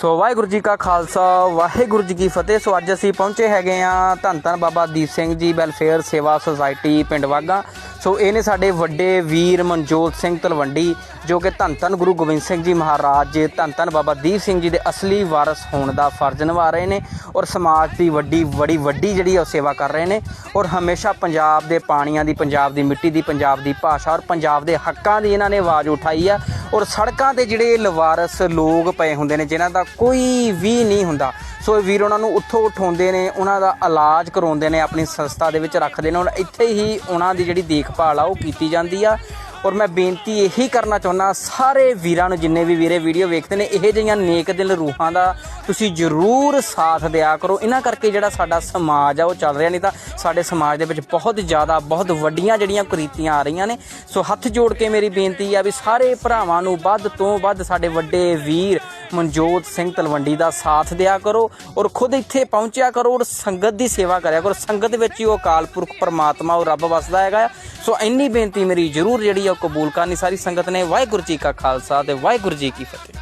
ਸੋ ਵਾਹਿਗੁਰੂ ਜੀ ਕਾ ਖਾਲਸਾ, ਵਾਹਿਗੁਰੂ ਜੀ ਕੀ ਫਤਿਹ। ਸੋ ਅੱਜ ਅਸੀਂ ਪਹੁੰਚੇ ਹੈਗੇ ਆ ਧੰਨ ਧੰਨ ਬਾਬਾ ਦੀਪ ਸਿੰਘ ਜੀ, ਵੈਲਫੇਅਰ ਸੇਵਾ ਸੁਸਾਇਟੀ ਪਿੰਡ ਵਾਗਾ। ਸੋ ਇਹ ਨੇ ਸਾਡੇ ਵੱਡੇ ਵੀਰ ਮਨਜੋਤ ਸਿੰਘ ਤਲਵੰਡੀ, ਜੋ ਕਿ ਧੰਨ ਧੰਨ ਗੁਰੂ ਗੋਬਿੰਦ ਸਿੰਘ ਜੀ ਮਹਾਰਾਜ, ਧੰਨ ਧੰਨ ਬਾਬਾ ਦੀਪ ਸਿੰਘ ਜੀ ਦੇ ਅਸਲੀ ਵਾਰਸ ਹੋਣ ਦਾ ਫਰਜ਼ ਨਿਭਾ ਰਹੇ ਨੇ ਔਰ ਸਮਾਜ ਦੀ ਵੱਡੀ, ਬੜੀ ਵੱਡੀ ਜਿਹੜੀ ਆ ਉਹ ਸੇਵਾ ਕਰ ਰਹੇ ਨੇ ਔਰ ਹਮੇਸ਼ਾ ਪੰਜਾਬ ਦੇ ਪਾਣੀਆਂ ਦੀ, ਪੰਜਾਬ ਦੀ ਮਿੱਟੀ ਦੀ, ਪੰਜਾਬ ਦੀ ਭਾਸ਼ਾ ਔਰ ਪੰਜਾਬ ਦੇ ਹੱਕਾਂ ਦੀ ਇਹਨਾਂ ਨੇ ਆਵਾਜ਼ ਉਠਾਈ ਆ ਔਰ ਸੜਕਾਂ ਤੇ ਜਿਹੜੇ ਲਵਾਰਸ ਲੋਕ ਪਏ ਹੁੰਦੇ ਨੇ, ਜਿਨ੍ਹਾਂ ਦਾ ਕੋਈ ਵੀ ਨਹੀਂ ਹੁੰਦਾ ਸੋ ਇਹ ਵੀਰ ਉਹਨਾਂ ਨੂੰ ਉੱਥੋਂ ਉਠਾਉਂਦੇ ਨੇ, ਉਹਨਾਂ ਦਾ ਇਲਾਜ ਕਰਾਉਂਦੇ ਨੇ, ਆਪਣੀ ਸੰਸਥਾ ਦੇ ਵਿੱਚ ਰੱਖਦੇ ਨੇ। ਔਰ ਇੱਥੇ ਹੀ ਉਹਨਾਂ ਦੀ ਜਿਹੜੀ ਦੇਖਭਾਲ ਆ, ਉਹ ਕੀਤੀ ਜਾਂਦੀ ਆ। ਔਰ ਮੈਂ ਬੇਨਤੀ ਇਹੀ ਕਰਨਾ ਚਾਹੁੰਦਾ, ਸਾਰੇ ਵੀਰਾਂ ਨੂੰ, ਜਿੰਨੇ ਵੀ ਵੀਰੇ ਵੀਡੀਓ ਵੇਖਦੇ ਨੇ, ਇਹ ਜਿਹੀਆਂ ਨੇਕ ਦਿਲ ਰੂਹਾਂ ਦਾ ਤੁਸੀਂ ਜ਼ਰੂਰ ਸਾਥ ਦਿਆ ਕਰੋ। ਇਹਨਾਂ ਕਰਕੇ ਜਿਹੜਾ ਸਾਡਾ ਸਮਾਜ ਆ, ਉਹ ਚੱਲ ਰਿਹਾ, ਨਹੀਂ ਤਾਂ ਸਾਡੇ ਸਮਾਜ ਦੇ ਵਿੱਚ ਬਹੁਤ ਜ਼ਿਆਦਾ, ਬਹੁਤ ਵੱਡੀਆਂ ਜਿਹੜੀਆਂ ਕੁਰੀਤੀਆਂ ਆ ਰਹੀਆਂ ਨੇ। ਸੋ ਹੱਥ ਜੋੜ ਕੇ ਮੇਰੀ ਬੇਨਤੀ ਆ ਵੀ ਸਾਰੇ ਭਰਾਵਾਂ ਨੂੰ ਵੱਧ ਤੋਂ ਵੱਧ ਸਾਡੇ ਵੱਡੇ ਵੀਰ ਮਨਜੋਤ ਸਿੰਘ ਤਲਵੰਡੀ ਦਾ ਸਾਥ ਦਿਆ ਕਰੋ ਔਰ ਖੁਦ ਇੱਥੇ ਪਹੁੰਚਿਆ ਕਰੋ ਔਰ ਸੰਗਤ ਦੀ ਸੇਵਾ ਕਰਿਆ ਕਰੋ। ਸੰਗਤ ਵਿੱਚ ਹੀ ਉਹ ਅਕਾਲ ਪੁਰਖ ਪਰਮਾਤਮਾ ਉਹ ਰੱਬ ਵਸਦਾ ਹੈਗਾ ਆ। ਸੋ ਇੰਨੀ ਬੇਨਤੀ ਮੇਰੀ ਜ਼ਰੂਰ ਜਿਹੜੀ ਆ ਉਹ ਕਬੂਲ ਕਰਨੀ ਸਾਰੀ ਸੰਗਤ ਨੇ। ਵਾਹਿਗੁਰੂ ਜੀ ਕਾ ਖਾਲਸਾ ਤੇ ਵਾਹਿਗੁਰੂ ਜੀ ਕੀ ਫਤਿਹ।